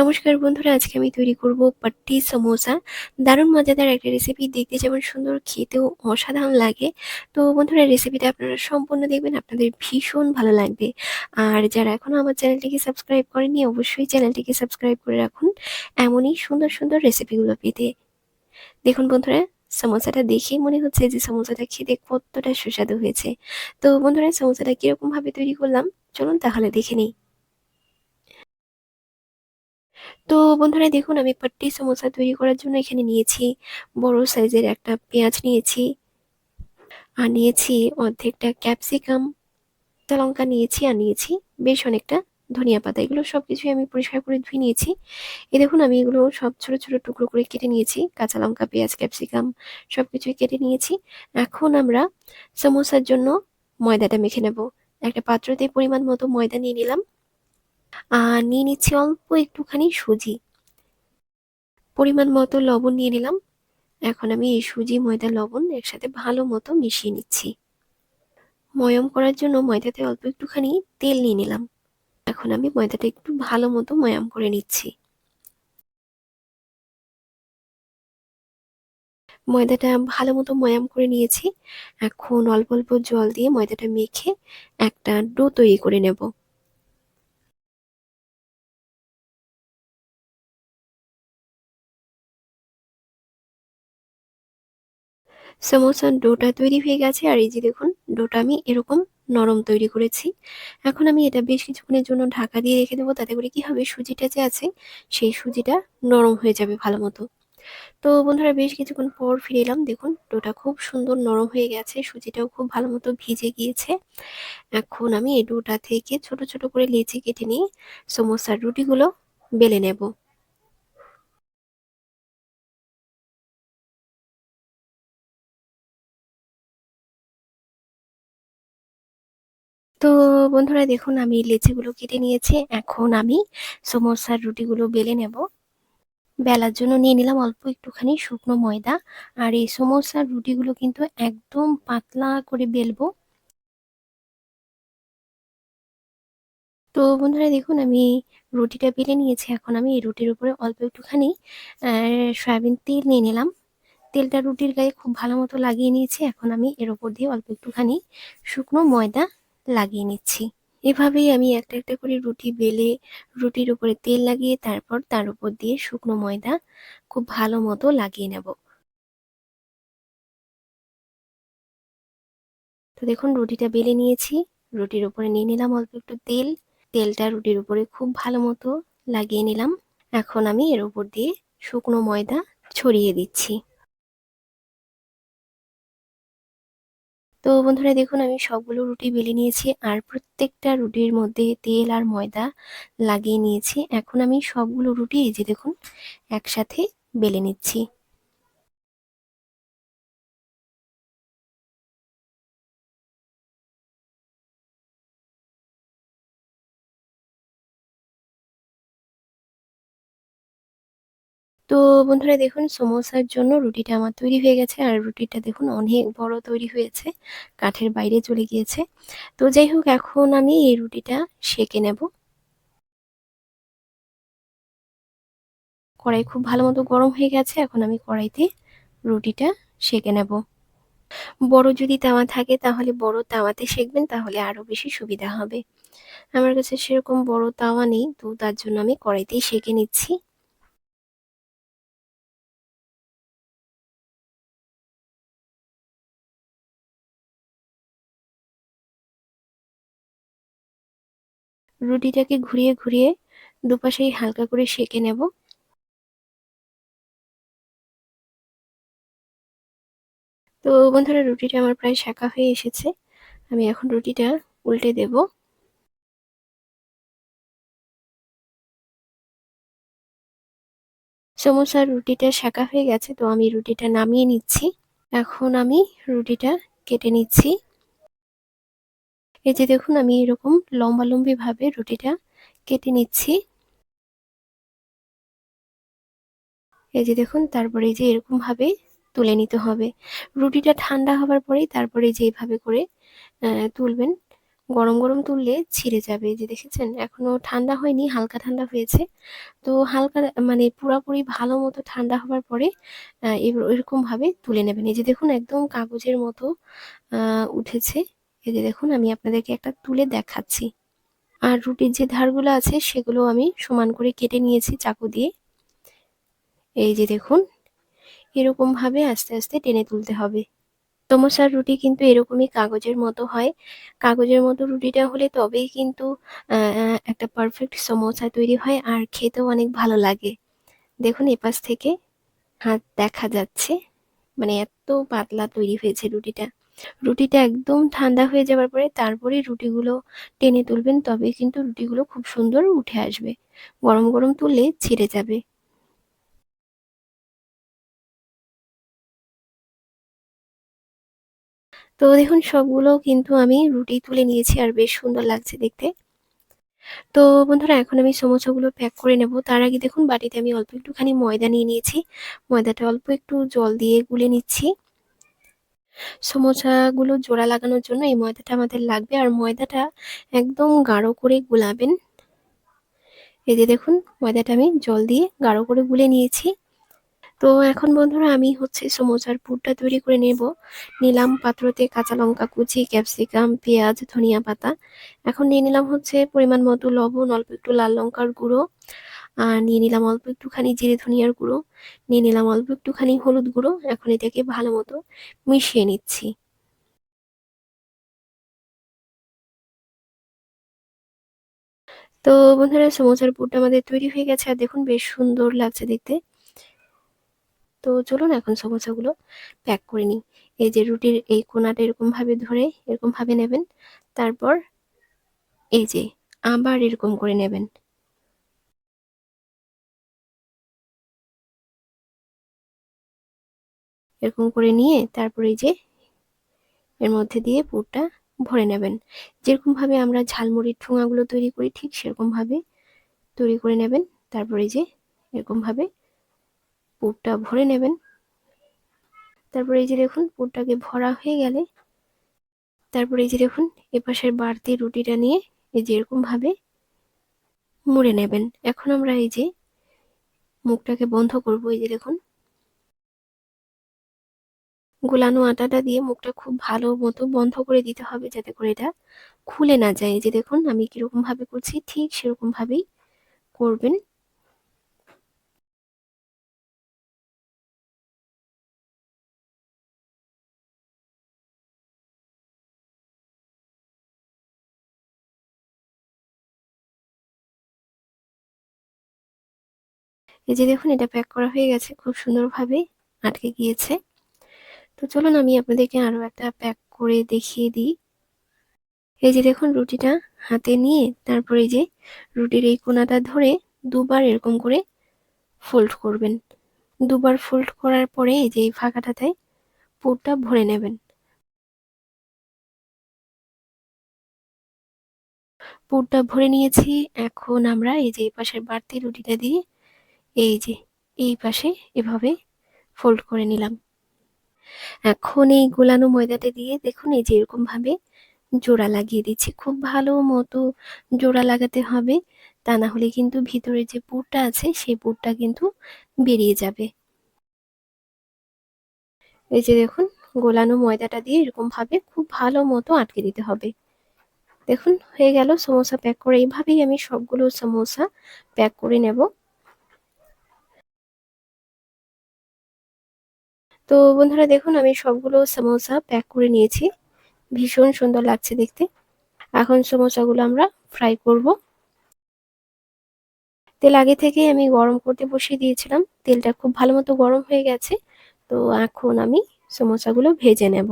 নমস্কার বন্ধুরা, আজকে আমি তৈরি করব পাট্টি সমোসা। দারুণ মজাদার একটা রেসিপি দেখতে যেমন সুন্দর, খেতেও অসাধারণ লাগে। তো বন্ধুরা রেসিপিটা আপনারা সম্পূর্ণ দেখবেন, আপনাদের ভীষণ ভালো লাগবে। আর যারা এখনও আমার চ্যানেলটিকে সাবস্ক্রাইব করেনি অবশ্যই চ্যানেলটিকে সাবস্ক্রাইব করে রাখুন। এমনই সুন্দর সুন্দর রেসিপিগুলো পেতে। দেখুন বন্ধুরা, সমোসাটা দেখেই মনে হচ্ছে যে সমোসাটা খেতে কতটা সুস্বাদু হয়েছে। তো বন্ধুরা, সমোসাটা কীরকমভাবে তৈরি করলাম, চলুন তাহলে দেখে নিই। তো বন্ধুরা দেখুন, আমি পাট্টি সমোসা তৈরি করার জন্য এখানে নিয়েছি। বড় সাইজের একটা পেঁয়াজ নিয়েছি আর নিয়েছি অর্ধেকটা ক্যাপসিকাম, লঙ্কা নিয়েছি আর নিয়েছি বেশ অনেকটা ধনিয়া পাতা। এগুলো সব কিছুই আমি পরিষ্কার করে ধুয়ে নিয়েছি। এ দেখুন, আমি এগুলো সব ছোট ছোট টুকরো করে কেটে নিয়েছি। কাঁচা লঙ্কা, পেঁয়াজ, ক্যাপসিকাম সব কিছুই কেটে নিয়েছি। এখন আমরা সমোসার জন্য ময়দাটা মেখে নেব। একটা পাত্রতে পরিমাণ মতো ময়দা নিয়ে নিলাম। নিয়ে নিচ্ছি অল্প একটুখানি সুজি। পরিমাণ মতো লবণ নিয়ে নিলাম। এখন আমি এই সুজি, ময়দা, লবণ একসাথে ভালো মতো মিশিয়ে নিচ্ছি। ময়ম করার জন্য ময়দাতে অল্প একটুখানি তেল নিয়ে নিলাম। এখন আমি ময়দাটা একটু ভালো মতো ময়াম করে নিচ্ছি। ময়দাটা ভালো মতো ময়াম করে নিয়েছি। এখন অল্প অল্প জল দিয়ে ময়দাটা মেখে একটা ডো তৈরি করে নেব। সমোসার ডোটা তৈরি হয়ে গেছে, আর এই যে দেখুন, ডোটা আমি এরকম নরম তৈরি করেছি। এখন আমি এটা বেশ কিছুক্ষণের জন্য ঢাকা দিয়ে রেখে দেবো, তাতে করে কি হবে, সুজিটা যে আছে, সেই সুজিটা নরম হয়ে যাবে ভালো মতো তো বন্ধুরা, বেশ কিছুক্ষণ পর ফিরে এলাম। দেখুন, ডোটা খুব সুন্দর নরম হয়ে গেছে, সুজিটাও খুব ভালো মতো ভিজে গিয়েছে। এখন আমি এই ডোটা থেকে ছোট ছোট করে লেচি কেটে নিয়ে সমোসার রুটিগুলো বেলে নেব। তো বন্ধুরা দেখুন, আমি লেচিগুলো কেটে নিয়েছি। এখন আমি সমোসার রুটিগুলো বেলে নেব। বেলার জন্য নিয়ে নিলাম অল্প একটুখানি শুকনো ময়দা। আর এই সমোসার রুটিগুলো কিন্তু একদম পাতলা করে বেলবো। তো বন্ধুরা দেখুন, আমি রুটিটা বেলে নিয়েছি। এখন আমি এই রুটির উপরে অল্প একটুখানি সয়াবিন তেল নিয়ে নিলাম। তেলটা রুটির গায়ে খুব ভালো মতো লাগিয়ে নিয়েছি। এখন আমি এর ওপর দিয়ে অল্প একটুখানি শুকনো ময়দা লাগিয়ে নিচ্ছি। এভাবেই আমি একটা একটা করে রুটি বেলে, রুটির উপরে তেল লাগিয়ে তারপর তার উপর দিয়ে শুকনো ময়দা খুব ভালো মতো লাগিয়ে নেব। তো দেখুন, রুটিটা বেলে নিয়েছি। রুটির উপরে নিয়ে নিলাম অল্প একটু তেল। তেলটা রুটির উপরে খুব ভালো মতো লাগিয়ে নিলাম। এখন আমি এর উপর দিয়ে শুকনো ময়দা ছড়িয়ে দিচ্ছি। তো বন্ধুরা দেখুন, আমি সবগুলো রুটি বেলে নিয়েছি আর প্রত্যেকটা রুটির মধ্যে তেল আর ময়দা লাগিয়ে নিয়েছি। এখন আমি সবগুলো রুটি এই যে দেখুন, একসাথে বেলে নিচ্ছি। তো বন্ধুরা দেখুন, সমোসার জন্য রুটিটা আমার তৈরি হয়ে গেছে। আর রুটিটা দেখুন, অনেক বড় তৈরি হয়েছে, কাঠের বাইরে চলে গিয়েছে। তো যাই হোক, এখন আমি এই রুটিটা সেকে নেব। কড়াই খুব ভালো মতো গরম হয়ে গেছে, এখন আমি কড়াইতে রুটিটা সেকে নেব। বড় যদি তাওয়া থাকে, তাহলে বড় তাওয়াতে সেকবেন, তাহলে আরও বেশি সুবিধা হবে। আমার কাছে সেরকম বড় তাওয়া নেই, তো তার জন্য আমি কড়াইতেই সেকে নিচ্ছি। রুটিটাকে ঘুরিয়ে ঘুরিয়ে দুপাশেই হালকা করে সেঁকে নেব। তো বন্ধুরা, রুটিটা আমার প্রায় শাঁকা হয়ে এসেছে। আমি এখন রুটিটা উল্টে দেব। সমোসার রুটিটা শাঁকা হয়ে গেছে, তো আমি রুটিটা নামিয়ে নিচ্ছি। এখন আমি রুটিটা কেটে নিচ্ছি। এই যে দেখুন, আমি এরকম লম্বালম্বি ভাবে রুটিটা কেটে নিচ্ছি। এই যে দেখুন, তারপরে যে এরকম ভাবে তুলে নিতে হবে। রুটিটা ঠান্ডা হবার পরেই তারপরে যেভাবে করে তুলবেন। গরম গরম তুললে ছিঁড়ে যাবে। যে দেখেছেন, এখনও ঠান্ডা হয়নি, হালকা ঠান্ডা হয়েছে। তো হালকা মানে পুরাপুরি ভালো মতো ঠান্ডা হওয়ার পরে এরকম ভাবে তুলে নেবেন। এই যে দেখুন, একদম কাগজের মতো উঠেছে। এই যে দেখুন, আমি আপনাদেরকে একটা তুলে দেখাচ্ছি। আর রুটির যে ধারগুলো আছে, সেগুলো আমি সমান করে কেটে নিয়েছি চাকু দিয়ে। এই যে দেখুন এরকম ভাবে আস্তে আস্তে টেনে তুলতে হবে। সমোসার রুটি কিন্তু এরকমই কাগজের মতো হয়। কাগজের মতো রুটিটা হলে তবেই কিন্তু একটা পারফেক্ট সমোসা তৈরি হয় আর খেতেও অনেক ভালো লাগে। দেখুন, এপাশ থেকে হাত দেখা যাচ্ছে। মানে এত পাতলা তৈরি হয়েছে রুটিটা। রুটিটা একদম ঠান্ডা হয়ে যাওয়ার পরে তারপরে রুটিগুলো টেনে তুলবেন তবে কিন্তু রুটিগুলো খুব সুন্দর উঠে আসবে। গরম গরম তুললে ছিঁড়ে যাবে। তো দেখুন, সবগুলো কিন্তু আমি রুটি তুলে নিয়েছি আর বেশ সুন্দর লাগছে দেখতে। তো বন্ধুরা, এখন আমি সমোসাগুলো প্যাক করে নেব। তার আগে দেখুন, বাটিতে আমি অল্প একটুখানি ময়দা নিয়ে নিয়েছি। ময়দাটা অল্প একটু জল দিয়ে গুলে নিচ্ছি। সমোসাগুলো জোড়া লাগানোর জন্য এই ময়দাটা আমাদের লাগবে। আর ময়দাটা একদম গাঢ় করে গুলাবেন। এই যে দেখুন, ময়দাটা আমি জল দিয়ে গাঢ় করে গুলে নিয়েছি। তো এখন বন্ধুরা আমি হচ্ছে সমোসার পুরটা তৈরি করে নেব। নিলাম পাত্রতে কাঁচা লঙ্কা কুচি, ক্যাপসিকাম, পেঁয়াজ, ধনিয়া পাতা। এখন নিয়ে নিলাম হচ্ছে পরিমাণ মতো লবণ, অল্প একটু লাল লঙ্কার গুঁড়ো। আর নিয়ে নিলাম অল্প একটুখানি জিরে ধনিয়ার গুঁড়ো, নিয়ে নিলাম অল্প একটুখানি হলুদ গুঁড়ো, এখন এটাকে ভালো মতো মিশিয়ে নিচ্ছি। তো বন্ধুরা, সমোসার পুরটা আমাদের তৈরি হয়ে গেছে আর দেখুন বেশ সুন্দর লাগছে দেখতে। তো চলুন এখন সমোসাগুলো প্যাক করে নিই। এই যে রুটির এই কোনাটা এরকম ভাবে ধরে এরকম ভাবে নেবেন, তারপর এই যে আবার এরকম করে নেবেন। এরকম করে নিয়ে তারপর এই যে এর মধ্যে দিয়ে পুরটা ভরে নেবেন। যেরকম ভাবে আমরা ঝালমুড়ির ঠোঙাগুলো তৈরি করি, ঠিক সেরকম ভাবে তৈরি করে নেবেন। তারপরে যে এরকম ভাবে পুরটা ভরে নেবেন। তারপরে এই যে দেখুন, পুরটাকে ভরা হয়ে গেলে তারপরে এই যে দেখুন, এপাশের বাড়তি রুটিটা নিয়ে এই যে এরকম ভাবে মুড়ে নেবেন। এখন আমরা এই যে মুখটাকে বন্ধ করব। এই যে দেখুন গোলানো আটাটা দিয়ে মুখটা খুব ভালো মতো বন্ধ করে দিতে হবে যাতে করে এটা খুলে না যায়। যে দেখুন, আমি কীরকম ভাবে করছি, ঠিক সেরকম ভাবেই করবেন। এই যে দেখুন, এটা প্যাক করা হয়ে গেছে, খুব সুন্দরভাবে আটকে গিয়েছে। তো চলুন আমি আপনাদেরকে আরও একটা প্যাক করে দেখিয়ে দিই। এই যে দেখুন রুটিটা হাতে নিয়ে, তারপরে এই যে রুটির এই কোনাটা ধরে দুবার এরকম করে ফোল্ড করবেন। দুবার ফোল্ড করার পরে এই যে এই ফাঁকাটাতে পুরটা ভরে নেবেন। পুরটা ভরে নিয়েছি। এখন আমরা এই যে এই পাশের বাড়তি রুটিটা দিয়ে এই যে এই পাশে এভাবে ফোল্ড করে নিলাম। এখন এই গোলানো ময়দাটা দিয়ে দেখুন এই যে এরকম ভাবে জোড়া লাগিয়ে দিচ্ছি। খুব ভালো মতো জোড়া লাগাতে হবে। তা না হলে কিন্তু ভিতরে যে পুরটা আছে, সেই পুরটা কিন্তু বেরিয়ে যাবে। এই যে দেখুন, গোলানো ময়দাটা দিয়ে এরকম ভাবে খুব ভালো মতো আটকে দিতে হবে। দেখুন, হয়ে গেল। সমোসা প্যাক করে এইভাবেই আমি সবগুলো সমোসা প্যাক করে নেব। তো বন্ধুরা দেখুন, আমি সবগুলো সমোসা প্যাক করে নিয়েছি। ভীষণ সুন্দর লাগছে দেখতে। এখন সমোসাগুলো আমরা ফ্রাই করব। তেল আগে থেকে আমি গরম করতে বসিয়ে দিয়েছিলাম। তেলটা খুব ভালো মতো গরম হয়ে গেছে। তো এখন আমি সমোসাগুলো ভেজে নেব।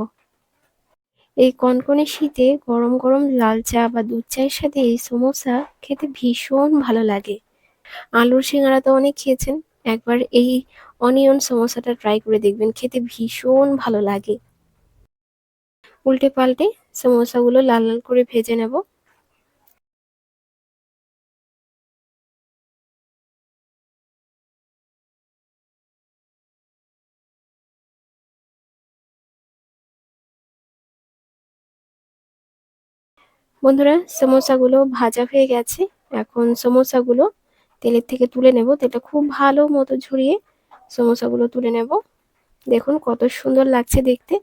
এই কনকনে শীতে গরম গরম লাল চা বা দুধ চায়ের সাথে এই সমোসা খেতে ভীষণ ভালো লাগে। আলুর সিঙ্গারা তো অনেক খেয়েছেন। একবার এই অনিয়ন সমোসাটা ট্রাই করে দেখবেন, খেতে ভীষণ ভালো লাগে। উল্টে পাল্টে সমোসাগুলো লাল লাল করে ভেজে নেব। বন্ধুরা সমোসাগুলো ভাজা হয়ে গেছে। এখন সমোসাগুলো তেলের থেকে তুলে নেব। তেলটা খুব ভালো মতো ঝরিয়ে সমোসাগুলো তুলে নেব। দেখুন কত সুন্দর লাগছে দেখতে।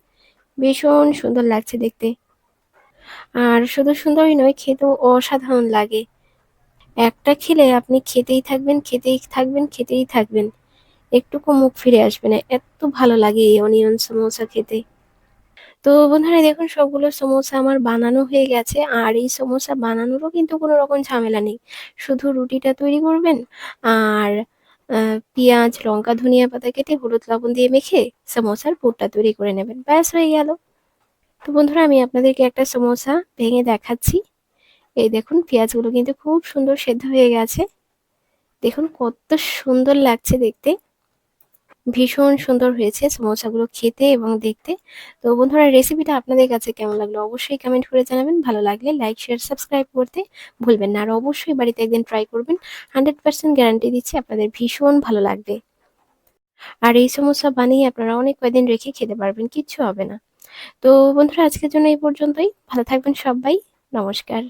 ভীষণ সুন্দর লাগছে দেখতে। আর শুধু সুন্দরই নয়, খেতেও অসাধারণ লাগে। একটা খেলে আপনি খেতেই থাকবেন খেতেই থাকবেন খেতেই থাকবেন। একটুকু মুখ ফিরে আসবে না। এত ভালো লাগে এই অনিয়ন সমোসা খেতে। তো বন্ধুরা দেখুন, সবগুলো সমোসা আমার বানানো হয়ে গেছে। আর এই সমোসা বানানোরও কিন্তু কোনো রকম ঝামেলা নেই। শুধু রুটিটা তৈরি করবেন আর পেঁয়াজ, লঙ্কা, ধনিয়া পাতা কেটে হলুদ লবণ দিয়ে মেখে সমোসার পুরটা তৈরি করে নেবেন। ব্যাস, হয়ে গেল। তো বন্ধুরা, আমি আপনাদেরকে একটা সমোসা ভেঙে দেখাচ্ছি। এই দেখুন, পেঁয়াজগুলো কিন্তু খুব সুন্দর সেদ্ধ হয়ে গেছে। দেখুন, কত সুন্দর লাগছে দেখতে। ভীষণ সুন্দর হয়েছে সমোসাগুলো খেতে এবং দেখতে। তো বন্ধুরা রেসিপিটা আপনাদের কাছে কেমন লাগল অবশ্যই কমেন্ট করে জানাবেন। ভালো লাগলে লাইক শেয়ার সাবস্ক্রাইব করতে ভুলবেন না। আর অবশ্যই বাড়িতে একদিন ট্রাই করবেন। হান্ড্রেড পার্সেন্ট গ্যারান্টি দিচ্ছি আপনাদের ভীষণ ভালো লাগবে। আর এই সমোসা বানিয়ে আপনারা অনেক কয়দিন রেখে খেতে পারবেন, কিচ্ছু হবে না। তো বন্ধুরা, আজকের জন্য এই পর্যন্তই। ভালো থাকবেন সবাই। নমস্কার।